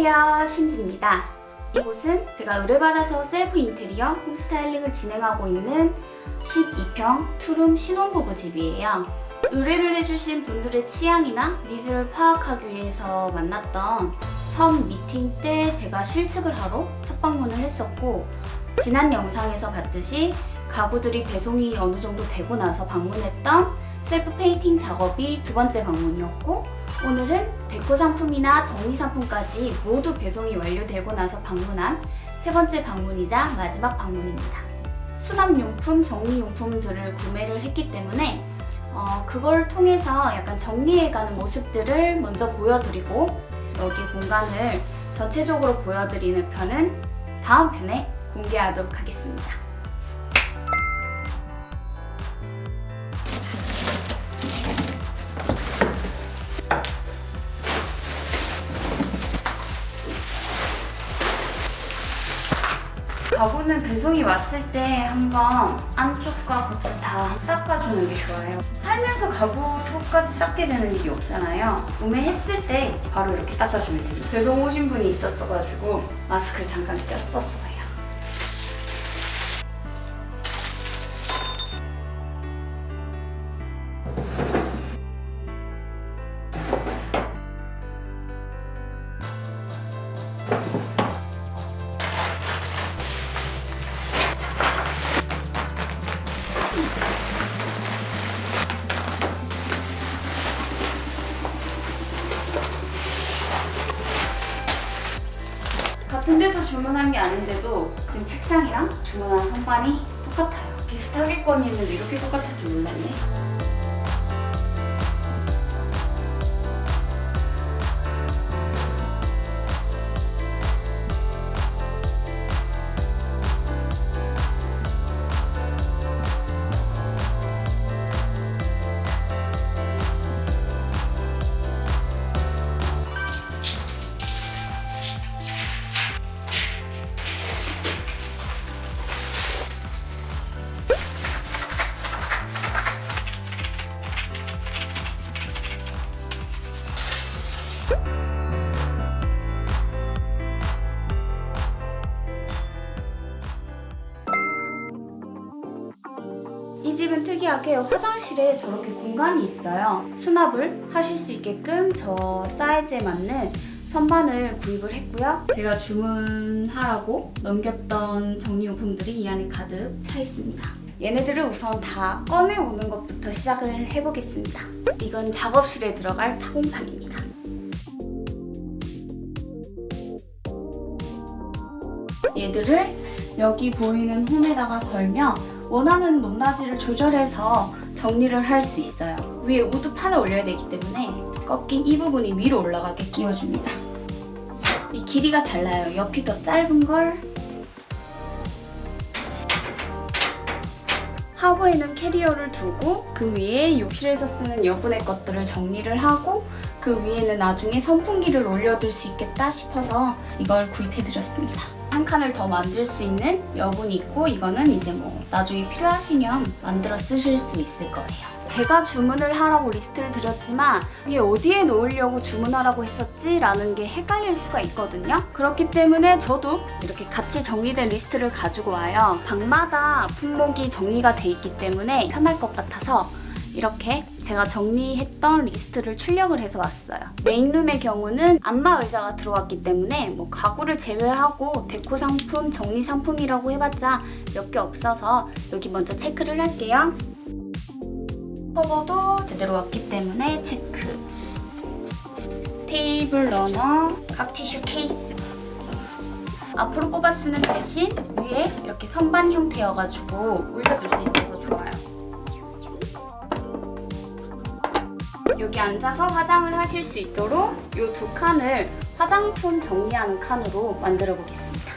안녕하세요 신지입니다. 이곳은 제가 의뢰받아서 셀프 인테리어 홈스타일링을 진행하고 있는 12평 투룸 신혼부부 집이에요. 의뢰를 해주신 분들의 취향이나 니즈를 파악하기 위해서 만났던 첫 미팅 때 제가 실측을 하러 첫 방문을 했었고 지난 영상에서 봤듯이 가구들이 배송이 어느 정도 되고 나서 방문했던 셀프 페인팅 작업이 두 번째 방문이었고 오늘은 데코 상품이나 정리 상품까지 모두 배송이 완료되고 나서 방문한 세 번째 방문이자 마지막 방문입니다. 수납용품, 정리용품들을 구매를 했기 때문에 어, 그걸 통해서 약간 정리해가는 모습들을 먼저 보여드리고 여기 공간을 전체적으로 보여드리는 편은 다음 편에 공개하도록 하겠습니다. 가구는 배송이 왔을 때 한번 안쪽과 겉을 다 닦아주는 게 좋아요. 살면서 가구 속까지 닦게 되는 일이 없잖아요. 구매했을 때 바로 이렇게 닦아주면 됩니다. 배송 오신 분이 있었어가지고 마스크를 잠깐 꼈었어요. 데서 주문한 게 아닌데도 지금 책상이랑 주문한 선반이 똑같아요. 비슷하겠거니 했는데 이렇게 똑같을 줄 몰랐네. 특이하게 화장실에 저렇게 공간이 있어요. 수납을 하실 수 있게끔 저 사이즈에 맞는 선반을 구입을 했고요. 제가 주문하라고 넘겼던 정리용품들이 이 안에 가득 차 있습니다. 얘네들을 우선 다 꺼내오는 것부터 시작을 해보겠습니다. 이건 작업실에 들어갈 타공판입니다. 얘들을 여기 보이는 홈에다가 걸면 원하는 높낮이를 조절해서 정리를 할 수 있어요. 위에 우드판을 올려야 되기 때문에 꺾인 이 부분이 위로 올라가게 끼워줍니다. 이 길이가 달라요. 옆이 더 짧은 걸 하부에는 캐리어를 두고 그 위에 욕실에서 쓰는 여분의 것들을 정리를 하고 그 위에는 나중에 선풍기를 올려둘 수 있겠다 싶어서 이걸 구입해드렸습니다. 한 칸을 더 만들 수 있는 여분이 있고 이거는 이제 뭐 나중에 필요하시면 만들어 쓰실 수 있을 거예요. 제가 주문을 하라고 리스트를 드렸지만 이게 어디에 놓으려고 주문하라고 했었지? 라는 게 헷갈릴 수가 있거든요. 그렇기 때문에 저도 이렇게 같이 정리된 리스트를 가지고 와요. 방마다 품목이 정리가 돼 있기 때문에 편할 것 같아서 이렇게 제가 정리했던 리스트를 출력을 해서 왔어요. 메인룸의 경우는 안마 의자가 들어왔기 때문에 뭐 가구를 제외하고 데코 상품, 정리 상품이라고 해봤자 몇 개 없어서 여기 먼저 체크를 할게요. 커버도 제대로 왔기 때문에 체크. 테이블 러너, 각 티슈 케이스. 앞으로 뽑아 쓰는 대신 위에 이렇게 선반 형태여가지고 올려둘 수 있어서 좋아요. 여기 앉아서 화장을 하실 수 있도록 이 두 칸을 화장품 정리하는 칸으로 만들어 보겠습니다.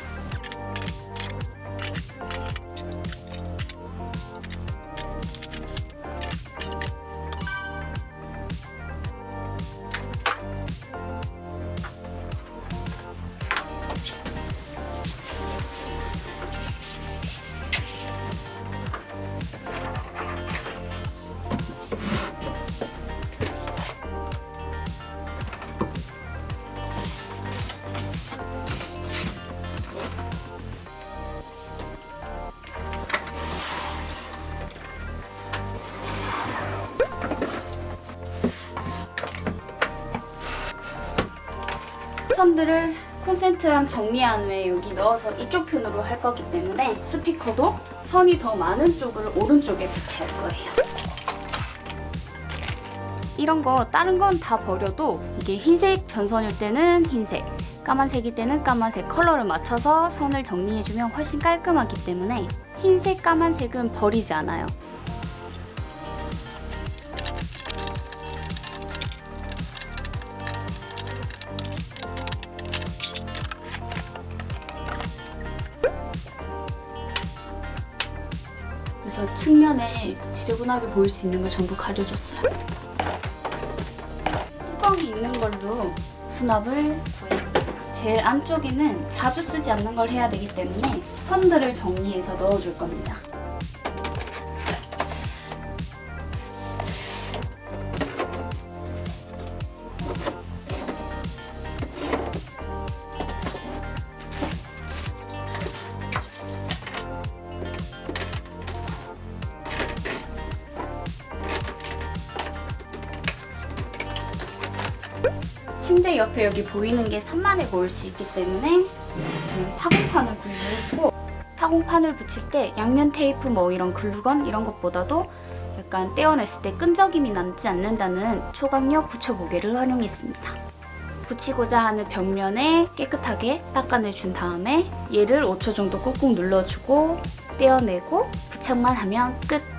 선들을 콘센트랑 정리한 후에 여기 넣어서 이쪽 편으로 할 거기 때문에 스피커도 선이 더 많은 쪽을 오른쪽에 배치할 거예요. 이런 거 다른 건 다 버려도 이게 흰색 전선일 때는 흰색, 까만색일 때는 까만색 컬러를 맞춰서 선을 정리해주면 훨씬 깔끔하기 때문에 흰색, 까만색은 버리지 않아요. 지저분하게 보일 수 있는 걸 전부 가려줬어요. 뚜껑이 있는 걸로 수납을 구했습니다. 제일 안쪽에는 자주 쓰지 않는 걸 해야 되기 때문에 선들을 정리해서 넣어줄 겁니다. 침대 옆에 여기 보이는 게 산만해 보일 수 있기 때문에 저는 타공판을 구입했고 타공판을 붙일 때 양면 테이프 뭐 이런 글루건 이런 것보다도 약간 떼어냈을 때 끈적임이 남지 않는다는 초강력 붙여보개를 활용했습니다. 붙이고자 하는 벽면에 깨끗하게 닦아내준 다음에 얘를 5초 정도 꾹꾹 눌러주고 떼어내고 부착만 하면 끝!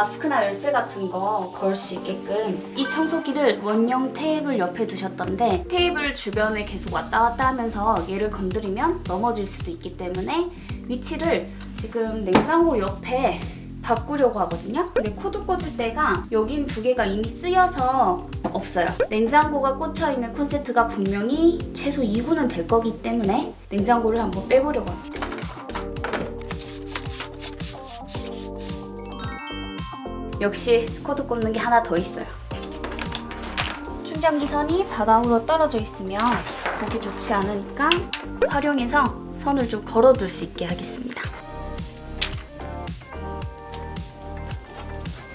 마스크나 열쇠 같은 거 걸 수 있게끔 이 청소기를 원형 테이블 옆에 두셨던데 테이블 주변에 계속 왔다 갔다 하면서 얘를 건드리면 넘어질 수도 있기 때문에 위치를 지금 냉장고 옆에 바꾸려고 하거든요. 근데 코드 꽂을 때가 여긴 두 개가 이미 쓰여서 없어요. 냉장고가 꽂혀 있는 콘센트가 분명히 최소 2구는 될 거기 때문에 냉장고를 한번 빼보려고 합니다. 역시 코드 꽂는 게 하나 더 있어요. 충전기 선이 바닥으로 떨어져 있으면 보기 좋지 않으니까 활용해서 선을 좀 걸어둘 수 있게 하겠습니다.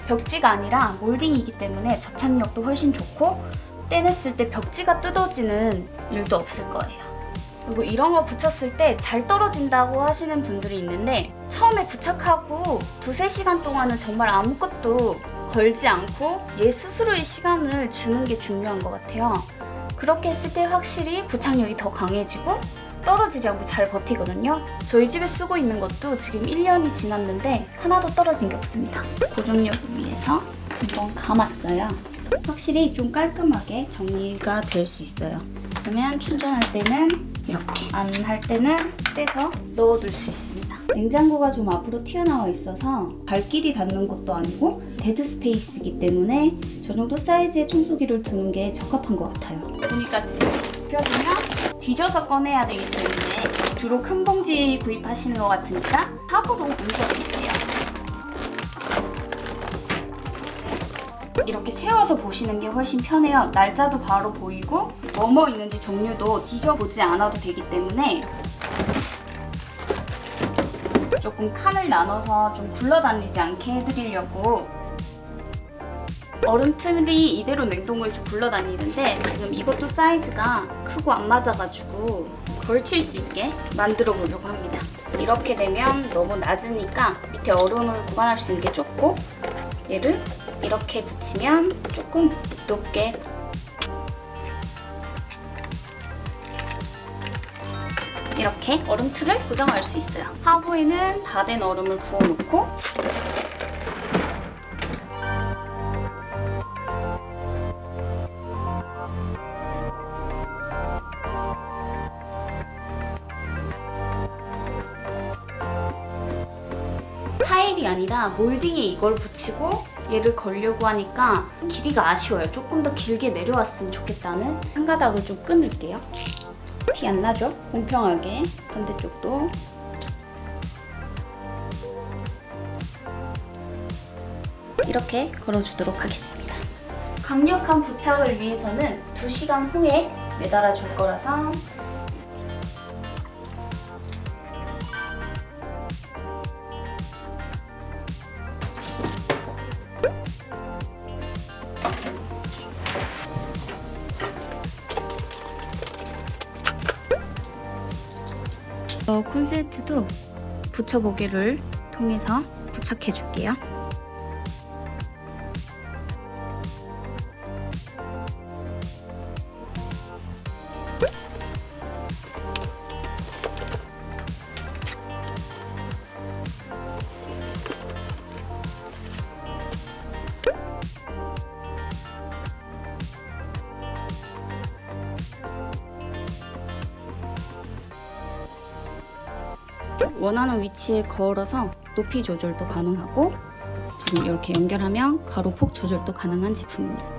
벽지가 아니라 몰딩이기 때문에 접착력도 훨씬 좋고 떼냈을 때 벽지가 뜯어지는 일도 없을 거예요. 그리고 이런 거 붙였을 때 잘 떨어진다고 하시는 분들이 있는데 처음에 부착하고 두세 시간 동안은 정말 아무것도 걸지 않고 얘 스스로의 시간을 주는 게 중요한 것 같아요. 그렇게 했을 때 확실히 부착력이 더 강해지고 떨어지지 않고 잘 버티거든요. 저희 집에 쓰고 있는 것도 지금 1년이 지났는데 하나도 떨어진 게 없습니다. 고정력을 위해서 한번 감았어요. 확실히 좀 깔끔하게 정리가 될 수 있어요. 그러면 충전할 때는 이렇게 안 할 때는 떼서 넣어둘 수 있습니다. 냉장고가 좀 앞으로 튀어나와 있어서 발길이 닿는 것도 아니고 데드 스페이스이기 때문에 저 정도 사이즈의 청소기를 두는 게 적합한 것 같아요. 보니까 지금 펴지면 뒤져서 꺼내야 되기 때문에 주로 큰 봉지 구입하시는 것 같으니까 탑으로 옮겨드릴게요. 이렇게 세워서 보시는 게 훨씬 편해요. 날짜도 바로 보이고 뭐뭐 있는지 종류도 뒤져보지 않아도 되기 때문에 조금 칸을 나눠서 좀 굴러다니지 않게 해드리려고 얼음틀이 이대로 냉동고에서 굴러다니는데 지금 이것도 사이즈가 크고 안 맞아가지고 걸칠 수 있게 만들어 보려고 합니다. 이렇게 되면 너무 낮으니까 밑에 얼음을 보관할 수 있는 게 좁고 얘를 이렇게 붙이면 조금 높게 이렇게 얼음틀을 고정할 수 있어요. 하부에는 다 된 얼음을 부어놓고 타일이 아니라 몰딩에 이걸 붙이고 얘를 걸려고 하니까 길이가 아쉬워요. 조금 더 길게 내려왔으면 좋겠다는 한 가닥을 좀 끊을게요. 티 안 나죠? 공평하게 반대쪽도 이렇게 걸어주도록 하겠습니다. 강력한 부착을 위해서는 2시간 후에 매달아 줄 거라서 콘센트도 붙여보기를 통해서 부착해 줄게요. 원하는 위치에 걸어서 높이 조절도 가능하고 지금 이렇게 연결하면 가로 폭 조절도 가능한 제품입니다.